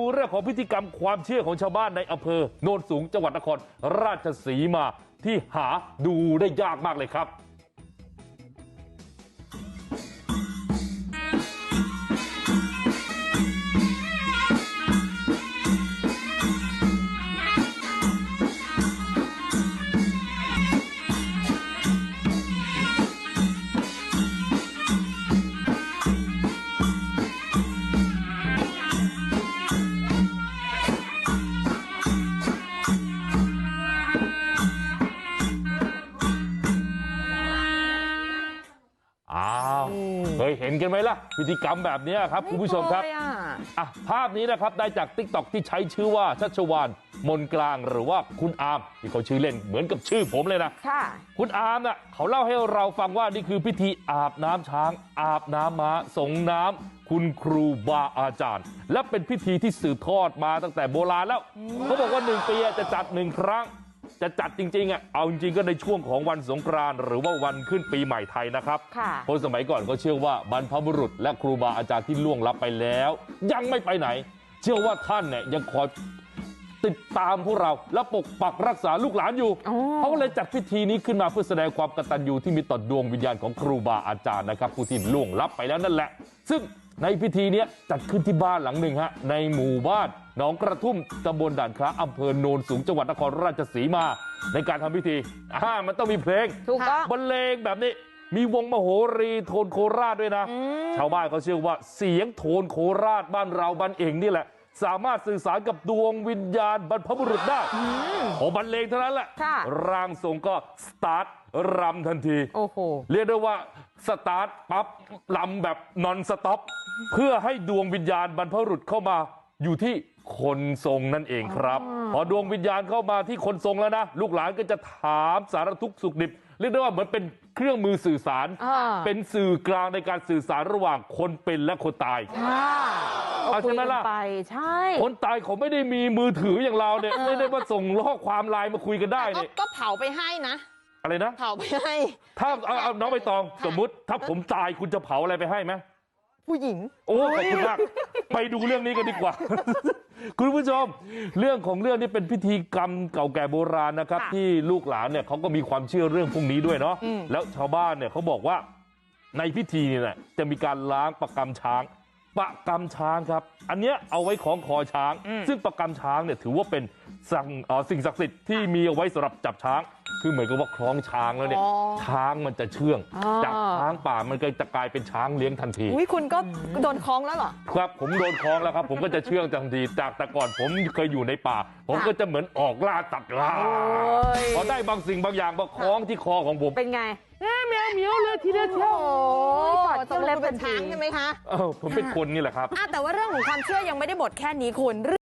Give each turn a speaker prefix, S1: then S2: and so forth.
S1: ดูเรื่องของพิธีกรรมความเชื่อของชาวบ้านในอำเภอโนนสูงจังหวัดนครราชสีมาที่หาดูได้ยากมากเลยครับ ยเห็นกันไหมล่ะพิธีกรรมแบบนี้ครับคุณผู้ชมครับ
S2: ไเคยอะ
S1: อะภาพนี้นะครับได้จากติ๊กต็อกที่ใช้ชื่อว่าชัชวานมนกลางหรือว่าคุณอาร์มที่เขาชื่อเล่นเหมือนกับชื่อผมเลยนะ
S2: ค่ะ
S1: คุณอาร์มน่ะเขาเล่าให้เราฟังว่านี่คือพิธีอาบน้ำช้างอาบน้ำม้าสงน้ำคุณครูบาอาจารย์ และเป็นพิธีที่สืบทอดมาตั้งแต่โบราณแล้วเขาบอกว่าหนึ่งปีอะจะจัดหนึ่งครั้ง จะจัดจริงๆอะเอาจริงๆก็ในช่วงของวันสงกรานต์หรือว่าวันขึ้นปีใหม่ไทยนะครับ
S2: ค่ะ
S1: คนสมัยก่อนก็เชื่อว่าบรรพบุรุษและครูบาอาจารย์ที่ล่วงลับไปแล้วยังไม่ไปไหน เชื่อว่าท่านเนี่ยยังคอยติดตามพวกเราและปกปักรักษาลูกหลานอยู่
S2: อ๋อ
S1: เขาก็เลยจัดพิธีนี้ขึ้นมาเพื่อแสดงความกตัญญูที่มีต่อดวงวิญญาณของครูบาอาจารย์นะครับผู้ที่ล่วงลับไปแล้วนั่นแหละ ซึ่ง ในพิธีเนี้ยจัดขึ้นที่บ้านหลังหนึ่งฮะในหมู่บ้านหนองกระทุ่มตำบลด่านคล้าอำเภอโนนสูงจังหวัดนครราชสีมาในการทำพิธีอ่ามันต้องมีเพลง
S2: ถูกต้อง
S1: บรรเลงแบบนี้มีวงมโหรีโทนโคราชด้วยนะ
S2: อืม
S1: ชาวบ้านเขาเชื่อว่าเสียงโทนโคราชบ้านเราบ้านเองนี่แหละ สามารถสื่อสารกับดวงวิญญาณบรรพบุรุษได้พอบรรเลงเท่านั้นแหละ
S2: ค่ะ
S1: ร่างทรงก็สตาร์ทรำทันที
S2: โอ้โห
S1: เรียกได้ว่าสตาร์ทปั๊บลำแบบนอนสต็อป เพื่อให้ดวงวิญญาณบรรพบุรุษเข้ามาอยู่ที่คนทรงนั่นเองครับพอดวงวิญญาณเข้ามาที่คนทรงแล้วนะลูกหลานก็จะถามสารทุกข์สุขดิบเรียกได้ว่าเหมือนเป็นเครื่องมือสื่อสาร
S2: อ่า
S1: เป็นสื่อกลางในการสื่อสารระหว่างคนเป็นและคนตาย
S2: ค่ะ
S1: เอาใช่ไหมล่ะ
S2: คุยกันไปใช่
S1: คนตายเขาไม่ได้มีมือถืออย่างเราเนี่ยไม่ได้มาส่งข้อความไลน์มาคุยกันได้
S3: ก็
S1: เนี่ย
S3: ก็เผาไปให้นะ
S1: อะไรนะ
S3: เผาไปให้
S1: ถ้าเอาเอาน้องใบตองสมมุติถ้าผมตายคุณจะเผาอะไรไปให้ไหม
S3: ผู้หญิง
S1: โอ้ขอบคุณมาก ไปดูเรื่องนี้กันดีกว่า คุณผู้ชม เรื่องของเรื่องนี้เป็นพิธีกรรมเก่าแก่โบราณนะครับ
S2: ค่ะ
S1: ที่ลูกหลานเนี่ยเขาก็มีความเชื่อเรื่องพวกนี้ด้วยเนาะ
S3: อืม
S1: แล้วชาวบ้านเนี่ยเขาบอกว่าในพิธีเนี่ยนะจะมีการล้างประกำช้าง ประกำช้างครับ อันเนี้ยเอาไว้ของคอช้าง ซึ่งประกำช้างเนี่ยถือว่าเป็นสั่งเอ่อสิ่งศักดิ์สิทธิ์ที่มีเอาไว้สำหรับจับช้าง คือเหมือนกับว่าคล้องช้างแล้วเนี่ย
S3: อ๋อ
S1: ช้างมันจะเชื่อง
S2: อ่า
S1: จากช้างป่ามันก็จะกลายเป็นช้างเลี้ยงทันที
S3: อุ้ยคุณก็โดนคล้องแล้วเหรอ
S1: ครับผมโดนคล้องแล้วครับผมก็จะเชื่องทันทีจากแต่ก่อนผมเคยอยู่ในป่า ผมก็จะเหมือนออกล่าตัดล่า
S2: โอ้ย
S1: พอได้บางสิ่งบางอย่างมาคล้องที่คอของผม
S2: เป็นไง
S1: แม่แมวเหมียวเลยทีเดียวเชียว
S2: โอ้ยกอด
S3: ต
S2: เจ้าก
S3: ล
S2: เล็
S3: ง
S2: บ
S3: คุณ
S2: เป็
S3: เป็นน
S2: ที
S3: ช้างใช่ไหมคะ
S1: เออผมเป็นคนนี่แหละครับ
S3: อะแต่ว่าเรื่องของความเชื่อยังไม่ได้หมดแค่นี้คุณ